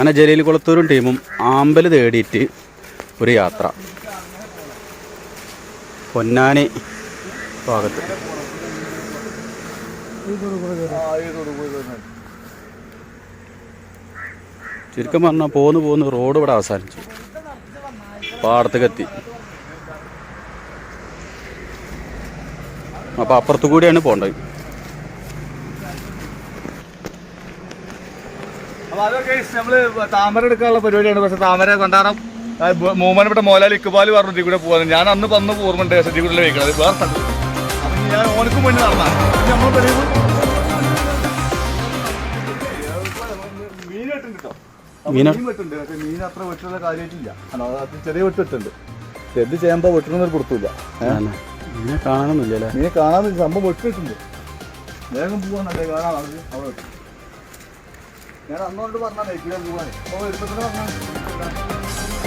അങ്ങനെ ജലീൽ കുളത്തൂരും ടീമും ആമ്പൽ തേടിയിട്ട് ഒരു യാത്ര. പൊന്നാനി ഭാഗത്ത്. ചുരുക്കം പറഞ്ഞാൽ പോന്ന് പോന്ന് റോഡ് ഇവിടെ അവസാനിച്ചു. പാടത്ത് കത്തി അപ്പോൾ അപ്പുറത്തു കൂടിയാണ് പോകേണ്ടത് അതൊക്കെ നമ്മൾ താമര എടുക്കാനുള്ള പരിപാടിയാണ്. പക്ഷെ താമര കൊണ്ടാടാം മൂമ്മനപ്പെട്ട മോലാലി ഇക്കുബാൽ പറഞ്ഞു ഇതിൽ കൂടെ പോകാൻ ഞാൻ അന്ന് വന്ന് ഓർമ്മയുണ്ട് പക്ഷെ ഇതിൽ കൂടെ വെക്കുന്നത് വേറെ സ്ഥലത്ത്. അപ്പൊ ഇനി ഞാൻ ഓനക്കും മുന്നേ നടന്നാണ് നമ്മൾ പറയുമ്പോൾ മീൻ വെട്ടുണ്ട് കേട്ടോ മീൻ വെട്ടുണ്ട്. പക്ഷെ മീൻ അത്ര വെട്ടുള്ള കാര്യമായിട്ടില്ല. ചെറിയ വെട്ട് വെട്ടുണ്ട്. എന്ത് ചെയ്യുമ്പോ വെട്ടണമെന്നൊരു കൊടുത്തില്ല മീനെ കാണാനൊന്നുമില്ല മീനെ കാണാൻ സംഭവം വെട്ടിട്ടുണ്ട്. വേഗം പോവാന്നല്ലേ കാണാൻ അവിടെ ഞാൻ അന്നോട് പറഞ്ഞാൽ പോവാൻ അപ്പോൾ വരുമ്പോൾ തന്നെ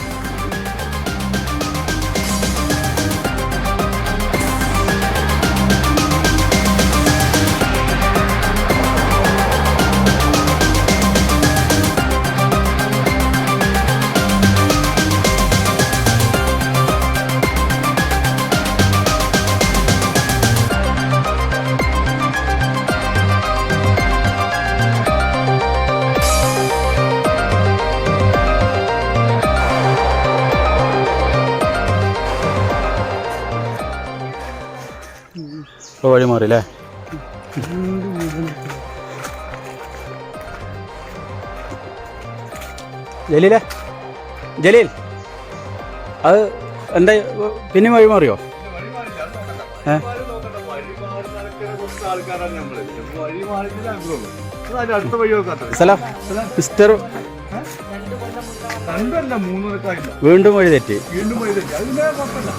മാറി അല്ലേ ജലീലേ? ജലീൽ? അത് എന്താ പിന്നെ വഴി മാറിയോ? ഏ? സ്ഥലം നമ്മൾ. രണ്ടല്ല വീണ്ടും വഴി തെറ്റി. വീണ്ടും വഴി തെറ്റി. അതിന്റെ കുഴപ്പമില്ല.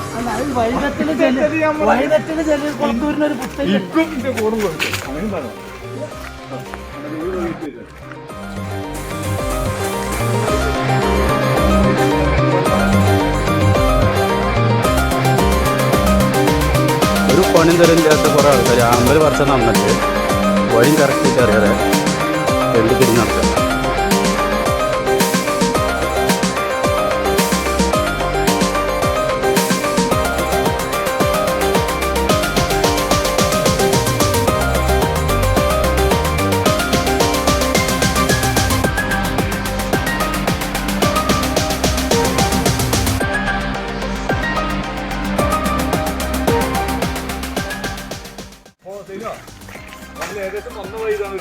അങ്ങനെ പറഞ്ഞു ഒരു പണി തരുന്നില്ലാത്ത കുറേ ആൾക്കാർ അമ്പത് വർഷം നന്നിട്ട് വഴി കറക്റ്റ് അറിയാതെ എന്ത് തിരിഞ്ഞു നടക്കുക.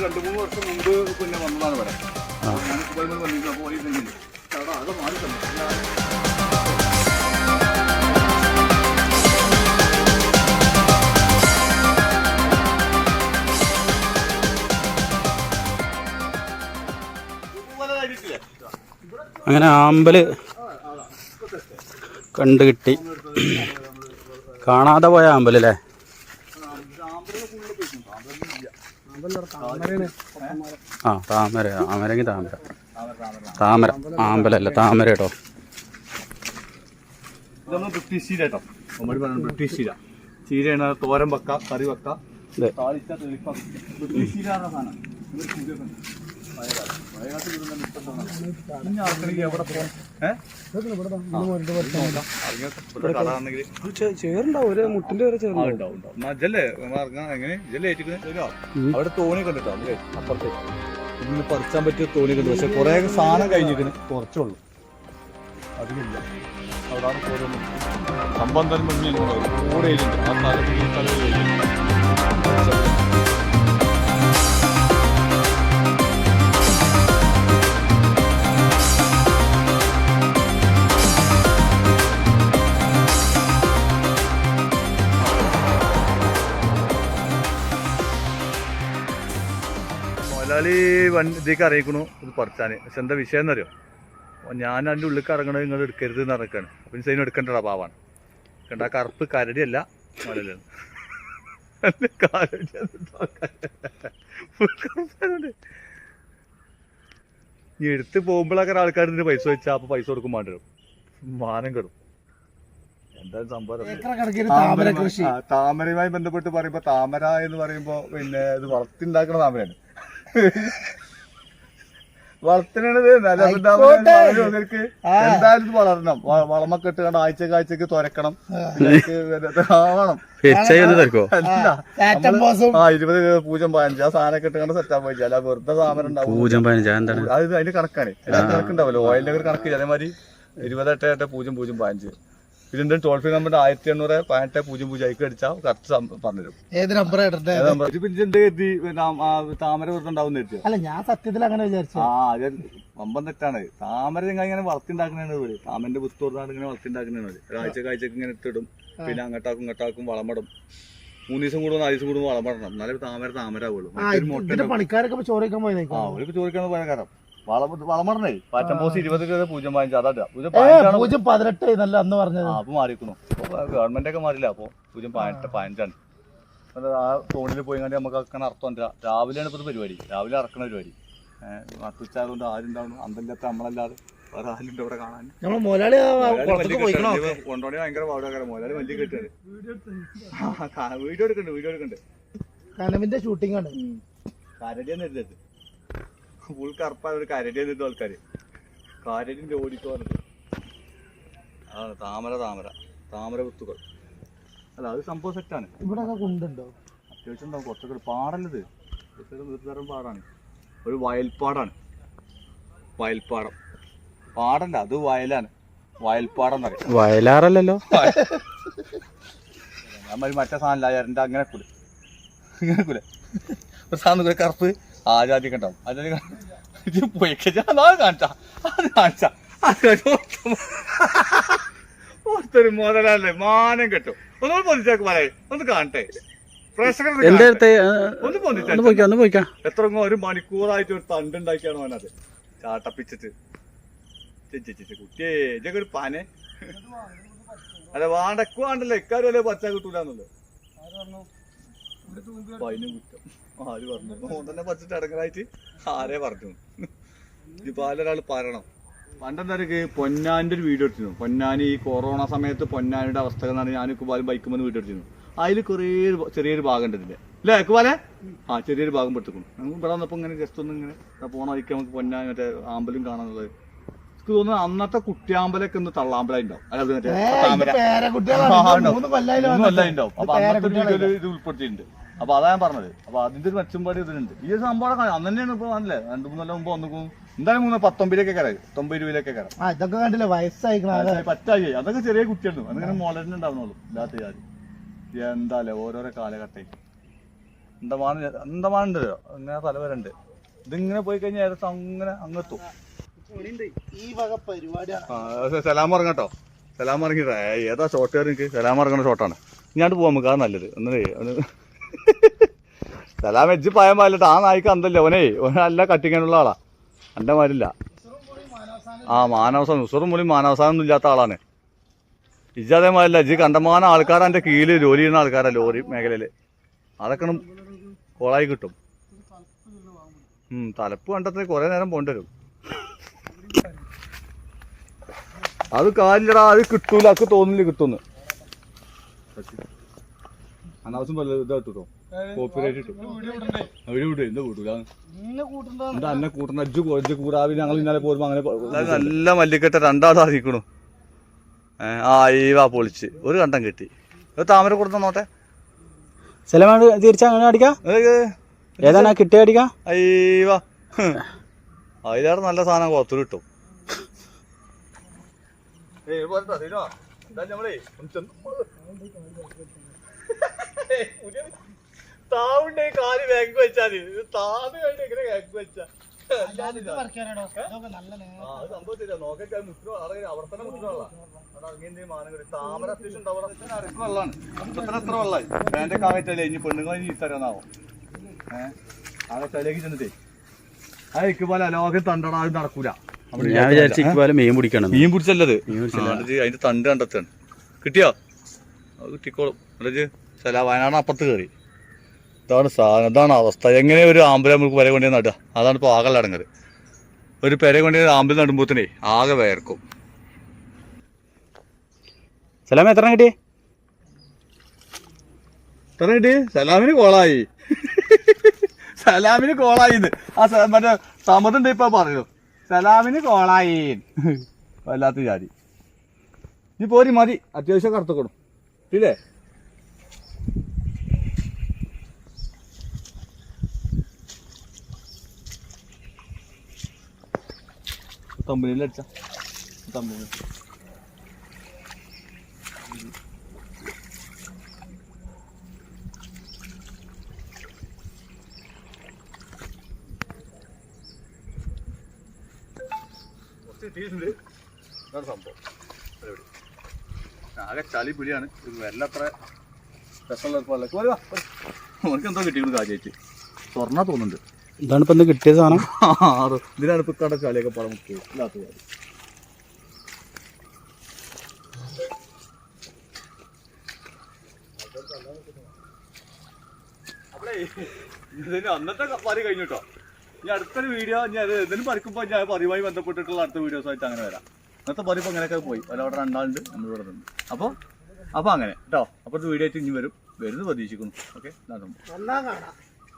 രണ്ട് മൂന്ന് വർഷം മുമ്പ് പിന്നെ വന്നതാണ് വരെ ഞാൻ ഇതുപോലെ വന്നിട്ട് അപ്പോൾ ഈ മാറി തന്നെ അങ്ങനെ ആമ്പൽ കണ്ടു കിട്ടി. കാണാതെ പോയ ആമ്പൽ അല്ലേ? ആ താമര താമരങ്കിൽ താമര. താമര ആമ്പലല്ല താമര കേട്ടോ. ഇതൊന്നും ബ്രിട്ടീഷ് ചീര കേട്ടോ. നമ്മൾ പറയുന്നത് ബ്രിട്ടീഷ് ചീര. ചീരയാണ് തോരൻ വെക്ക കറി വെക്ക. ബ്രിട്ടീഷ് ചീര സാധനം. മുട്ടിന്റെ? അവിടെ തോണി കണ്ടിട്ടോ അപ്പുറത്തെ ഇന്ന് പറിച്ചാൻ പറ്റിയ തോണി കണ്ടു പക്ഷെ കുറെ സാധനം കഴിഞ്ഞിരിക്കുന്നു കുറച്ചുള്ളൂ അതിലില്ല അവിടാണ് സംബന്ധം വണ്ടി ഇതിലേക്ക് അറിയിക്കണു ഇത് പറിച്ചാൻ പക്ഷെ എന്താ വിഷയം എന്നറിയോ? ഞാൻ അതിന്റെ ഉള്ളിൽ ഇറങ്ങണത് നിങ്ങൾ എടുക്കരുത് എന്ന് ഇറക്കാണ് അപ്പം സൈൻ എടുക്കേണ്ടടാ പാവാണ്. കണ്ട കറുപ്പ് കരടിയല്ല കരടി ഈ എടുത്ത് പോകുമ്പോഴൊക്കെ ആൾക്കാർ ഇതിന് പൈസ വെച്ചാൽ അപ്പോൾ പൈസ കൊടുക്കും വേണ്ടി വരും. മാനം കെടും. എന്തായാലും സംഭവം? താമരയുമായി ബന്ധപ്പെട്ട് പറയുമ്പോ താമര എന്ന് പറയുമ്പോ പിന്നെ ഇത് വളർത്തിണ്ടാക്കുന്ന താമരയാണ്. വളർത്തണത്. എന്തായാലും വളരണം വളമ വളമൊക്കെ ഇട്ട് കണ്ട് ആഴ്ചക്ക് ആഴ്ചക്ക് തുരക്കണം ആവണം ഇരുപത് പൂജ്യം പതിനഞ്ച് ആ സാധനമൊക്കെ ഇട്ട് കണ്ട് സെറ്റ് ആവുക അല്ല വെറുതെ സാധനം ഉണ്ടാവും. അത് അതിന്റെ കണക്കാണ്. കണക്കുണ്ടാവല്ലോ ഓയിലിന്റെ കണക്ക് അതേമാതിരി ഇരുപത് എട്ട് എട്ട് പൂജ്യം പൂജ്യം പതിനഞ്ച്. ഇതിന്റെ ടോൾ ഫ്രീ നമ്പർ ആയിരത്തി എണ്ണൂറ് പതിനെട്ട് പൂജ്യം പൂജ്യം അയക്ക് അടിച്ചാൽ കറക്റ്റ് പറഞ്ഞുതരും. ഏത് നമ്പർ ഇതിന്റെ കരുതി? താമര വെറുതെ അല്ല ഞാൻ സത്യത്തിൽ അങ്ങനെ വിചാരിച്ചു. ആ അത് തെറ്റാണ്. താമര നിങ്ങൾ ഇങ്ങനെ വളർത്തിണ്ടാക്കണാണ് ഇവർ. താമരന്റെ പുസ്തു കൊടുത്താണ് ഇങ്ങനെ വളർത്തിണ്ടാക്കണാണ് ഇവർ. ഒരാഴ്ച കാഴ്ചക്ക് ഇങ്ങനെ ഇട്ടിടും. പിന്നെ അങ്ങോട്ടാക്കും ഇങ്ങോട്ടാക്കും വളമിടും. മൂന്ന് ദിവസം കൂടും നാല് ദിവസം കൂടും വളമിടണം. എന്നാലും താമര താമര ആവുള്ളൂ പണിക്കാരൊക്കെ ഇപ്പൊ പോയതായിരിക്കും. ആ പോയതേക്കും ഒരു ചോദിക്കാൻ പോയ കാരണം. വളം വളമിടണേ പാറ്റം പോസ് ഇരുപത് കേ പൂജ്യം പതിനഞ്ച് അതാ പൂജ്യം പതിനെട്ട് എന്നല്ല അന്ന് പറഞ്ഞത്. അപ്പൊ മാറിക്കണു ഗവൺമെന്റ് ഒക്കെ മാറില്ല അപ്പൊ പൂജ്യം പതിനെട്ട് പതിനഞ്ചാണ്. ആ തോണിൽ പോയി കണ്ട് നമുക്ക് അർത്ഥം രാവിലെയാണ് ഇപ്പൊ പരിപാടി. രാവിലെ ഇറക്കണ പരിപാടി. നട്ടുച്ചായതുകൊണ്ട് ആരുണ്ടാവണം അന്തല്ലാത്ത നമ്മളല്ലാതെ വേറെ ആരുണ്ട് ഇവിടെ കാണാൻ. മുതലാളി കൊണ്ടോണി ഭയങ്കര പാടാക്കാരം മോലാൽ വലിയ കെട്ടാണ് വീഡിയോ എടുക്കണ്ട് വീഡിയോ എടുക്കണ്ട്. കനവിന്റെ ഷൂട്ടിംഗ് ആണ്. കരടിയാണ് എഴുതരുത് ഫുൾ കറുപ്പായ ഒരു കരടിയെന്ന് എഴുതും ആൾക്കാര്. കരടിന്റെ ഓടിക്കോ പറഞ്ഞത് അതാണ് താമര താമര. താമര കുത്തുകൾ അല്ല അത് സംഭവം സെറ്റാണ് ഇവിടെ ഒക്കെ കുണ്ടുണ്ടോ? അത്യാവശ്യം ഉണ്ടാവും. കുറച്ചൊക്കെ ഒരു പാടല്ലത്. നിർത്തരം പാടാണ്. ഒരു വയൽപ്പാടാണ്. വയൽപ്പാടം. പാടല്ല അത് വയലാണ്. വയൽപ്പാടം എന്നറിയാം വയലാറല്ലല്ലോ. നമ്മൾ മറ്റേ സാധനം എരണ്ട അങ്ങനെ കൂടെ. അങ്ങനെ കൂടെ. ഒരു സാധനം കൂടെ കറുപ്പ്. ആ ജാതിയൊക്കെ ഉണ്ടാവും ആ ജാതി ഇത് പോയിക്കെ ഞാൻ അത് കാണിച്ചാ. അത് കാണിച്ചാ. അത് കാണിച്ചാ. ഒരുത്തൊരു മുതലല്ലേ? മാനം കെട്ടും. ഒന്നുകൂടി പൊന്നിച്ചേക്ക് പറയാ. ഒന്ന് കാണട്ടെ. പ്രേക്ഷകർ ഒന്ന് എന്റെ കാണട്ടെ. അടുത്ത് ഒന്ന് പോയിക്കാം ഒന്ന് പോയിക്കാം ഒന്ന് പോയിക്കാ. എത്ര ഒരു മണിക്കൂറായിട്ട് ഒരു തണ്ട് ഉണ്ടാക്കിയാണ് അവനത്. ചാട്ടപ്പിച്ചിട്ട്. കുട്ടിയേ ഇതൊക്കെ ഒരു പന. അല്ല വാണ്ടക്ക് വാണ്ടല്ലേ? ഇക്കാരും അല്ലേ പച്ച കിട്ടൂലെന്നുള്ളത്. അതിന് കുറ്റം. ആര് പറഞ്ഞു? ഓൻ തന്നെ പച്ചിട്ട് അടങ്ങലായിട്ട് ആരെ പറഞ്ഞു? ഇപ്പൊ ഒരാൾ പറയണം. പണ്ടെന്തായാലും പൊന്നാന്റെ ഒരു വീഡിയോ എടുത്തിരുന്നു. പൊന്നാനി ഈ കൊറോണ സമയത്ത് പൊന്നാനിയുടെ അവസ്ഥ എന്നാണ് ഞാൻ കുബാലും ബൈക്കും വന്ന് വീഡിയോ എടുത്തിരുന്നു അതിൽ കുറേ ചെറിയൊരു ഭാഗം ഉണ്ട് ഇതിന്റെ അല്ലേ ഇക്കുബാലെ ആ ചെറിയൊരു ഭാഗം പെടുത്തിക്കണം. നമുക്ക് ഇവിടെ വന്നപ്പോ ഇങ്ങനെ ഗസ്റ്റ് ഒന്നും ഇങ്ങനെ പോണ വഴിക്ക് നമുക്ക് പൊന്നാനി മറ്റേ ആമ്പലും കാണാനുള്ളത് എനിക്ക് തോന്നുന്നു അന്നത്തെ കുട്ടിയാമ്പലൊക്കെ ഒന്ന് തള്ളാമ്പലുണ്ടാവും അല്ല അത് മറ്റേ ഉണ്ടാവും. അപ്പൊ അന്നത്തെ. വീഡിയോയിൽ ഇത് ഉൾപ്പെടുത്തിയിട്ടുണ്ട്. അപ്പൊ അതാ ഞാൻ പറഞ്ഞത്. അപ്പൊ അതിന്റെ ഒരു മെച്ചമ്പാടി ഇതിനുണ്ട് ഈ ഒരു സംഭവം അന്ന് തന്നെയാണ് ഇപ്പൊ അല്ലേ രണ്ടു മൂന്നെല്ലാം മുമ്പ് വന്നു എന്തായാലും മൂന്ന് പത്തൊമ്പതിലൊക്കെ കയറി. തൊമ്പത് രൂപയിലൊക്കെ കയറാം. ആ ഇതൊക്കെ കണ്ടില്ല? വയസ്സായിക്കണ. പറ്റായി. അതൊക്കെ ചെറിയ കുട്ടിയായിരുന്നു അങ്ങനെ മോളേ ഉണ്ടാവുന്നുള്ളൂ. ഇല്ലാത്ത ജാതി എന്താല്ലേ ഓരോരോ കാലഘട്ടം. അന്തമാൻ അന്തമാനുണ്ടല്ലോ ഇങ്ങനെ തലവരുണ്ട് ഇതിങ്ങനെ പോയി കഴിഞ്ഞാൽ ഏകദേശം അങ്ങനെ അങ്ങെത്തും ഈ വക പരിപാടിയാണ് സലാം ഇറങ്ങട്ടോ സലാം ഇറങ്ങിട്ടാ ഏതാ ഷോട്ട് എനിക്ക് സലാം ഇറങ്ങുന്ന ഷോട്ടാണ് ഇങ്ങോട്ട് പോവാൻ നമുക്ക്. ആ നല്ലത്. ഒന്ന് സലാം എജ്ജ് പായാൻ പാലിട്ട് ആ നായ്ക്ക് അന്തല്ല. ഓനേ ഓനല്ല നല്ല കട്ടിക്കാനുള്ള ആളാ. എന്റെ മാരില്ല ആ മാനവസാനം. ഉസറും മൂലം മാനവസാനം ഒന്നും ഇല്ലാത്ത ആളാണ്. ഇജ്ജ് അതേമാതിരില്ല ഇജ്ജ് കണ്ടമാനം ആൾക്കാരാണ് എന്റെ കീഴിൽ ജോലി ചെയ്യുന്ന ആൾക്കാരാ ലോറി മേഖലയിൽ അതൊക്കെ കോളായി കിട്ടും. തലപ്പ് കണ്ടത്ര കുറേ നേരം പോണ്ടി വരും. അത് കാലിലടാ അത് കിട്ടൂല. അക്ക് തോന്നില്ല കിട്ടുന്ന് അനാവശ്യം വല്ല ഇതാ കിട്ടോ നല്ല മല്ലിക്കെട്ട രണ്ടാളും അറിയിക്കണു ആ ഈ വാ പൊളിച്ച്. ഒരു കണ്ടം കിട്ടി. ഒരു താമര കൊടുത്ത നോട്ടെ സലമാണ് തിരിച്ചാ അങ്ങനെ അടിക്കാ? ഏതാണ് കിട്ടിയ അടിക്കാ? അയ്യവാ അതിലേറെ നല്ല സാധനം കൊത്തു കിട്ടും. താവുണ്ടേ കാൽ വെച്ചാ മതി. താന്ന് കഴിഞ്ഞ ഇങ്ങനെ ബാഗ് വെച്ചാ. സംഭവത്തില്ല. അവിടെ തന്നെ മാനം. താമര അത്യാവശ്യം ഉണ്ടാവും. അരക്ക് വെള്ളമാണ്. ഇപ്പത്തന്നെ എത്ര വെള്ളമായി? പാന്റൊക്കെ ആകട്ടല്ലേ ഇനി പെണ്ണുങ്ങൾ ഇനി ഇത്തരന്നാവും ഏഹ് ആകെ തലേക്ക് ചെന്നിട്ടേ ആ ഇക്കുപോലെ ലോകം തണ്ടടാ അത് നടക്കൂല. ഞാൻ വിചാരിച്ചു ഇക്കുപോലെ മീൻ പിടിക്കണം. മീൻ പിടിച്ചല്ലത്. അതിന്റെ തണ്ട് കണ്ടെത്താണ്. കിട്ടിയോ? അത് കിട്ടിക്കോളും. എന്നിട്ട് ചില വയനാട് അപ്പുറത്ത് കയറി. ഇതാണ് സാധനം ഇതാണ് അവസ്ഥ. എങ്ങനെ ഒരു ആമ്പലം നമുക്ക് പെര കൊണ്ടേ നടുക? അതാണ് ഇപ്പോൾ ആകെ അടങ്ങുന്നത് ഒരു പെര കൊണ്ടേ ആമ്പൽ നടുമ്പോത്തിനേ ആകെ വേർക്കും സലാം എത്ര കിട്ടി? എത്ര കിട്ടി? സലാമിന് കോളായി. സലാമിന് കോളായി ആ മറ്റേ സമതുണ്ട് ഇപ്പൊ പറഞ്ഞു സലാമിന് കോളായി. വല്ലാത്ത ജാതി. ഇനി പോരി മതി. അത്യാവശ്യം കറുത്തക്കണം ഇല്ലേ? തമ്പനിയിൽ അടിച്ച ഇതാണ് സംഭവം. ആകെ ചളി പിടിയാണ്. ഇത് വെല്ലത്ര രസമുള്ള പല്ലക്ക് വരുവാ അവർക്ക് എന്തോ കിട്ടിയിരുന്നു കാര്യമായിട്ട് സ്വർണ തോന്നുന്നുണ്ട്. ഇതാണ് ഇപ്പൊ കിട്ടിയ സാധനം. ആറ് ഇതിനാണ് ഇപ്പൊ കട ചളിയൊക്കെ പടം മുക്കി ഇല്ലാത്ത അന്നത്തെ പറി കഴിഞ്ഞു കേട്ടോ ഇനി അടുത്തൊരു വീഡിയോ ഞാൻ എന്തെങ്കിലും പറിക്കുമ്പോൾ ഞാൻ പറിയുമായി ബന്ധപ്പെട്ടിട്ടുള്ള അടുത്ത വീഡിയോസ് ആയിട്ട് അങ്ങനെ വരാം. ഇന്നത്തെ പറിപ്പ് അങ്ങനെയൊക്കെ പോയി. ഒരവിടെ രണ്ടാളുണ്ട് നമ്മളിവിടെ പറഞ്ഞത് അപ്പോൾ അപ്പോൾ അങ്ങനെ കേട്ടോ? അപ്പോൾ ഒരു വീഡിയോ ആയിട്ട് ഇനി വരും. വരുന്നു പ്രതീക്ഷിക്കുന്നു. ഓക്കെ കാണാം.